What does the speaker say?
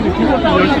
지금 줄서 있는